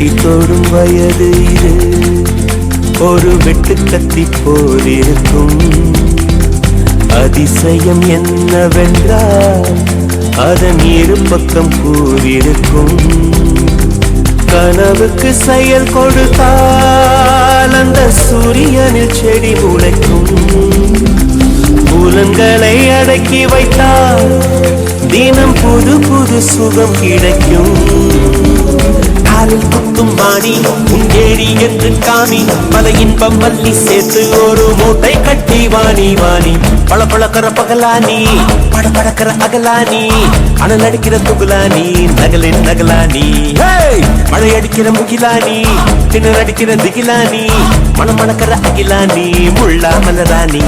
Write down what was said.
கட்டி தொடும் வயது இது. ஒரு வெட்டு கத்தி போல் அதிசயம் என்னவென்றால் அதன் இரு பக்கம் கூறியிருக்கும். கனவுக்கு செயல் கொடுத்தால் அந்த சூரியனில் செடி முளைக்கும். புலன்களை அடக்கி வைத்தால் தினம் புது புது சுகம் கிடைக்கும். காலில் மாணி உன் உங்கேடி என்று காமி பல இன்பம் வள்ளி சேர்த்து ஒரு மூட்டை கட்டி வாணி வாணி. பல பழக்கிற பகலானி பட படக்கிற அகலானி அனல் அடிக்கிற துகுலானி நகலின் நகலானி. மழை அடிக்கிற முகிலானி திணற அடிக்கிற திகிலானி மனம் அகிலானி முள்ளா மலராணி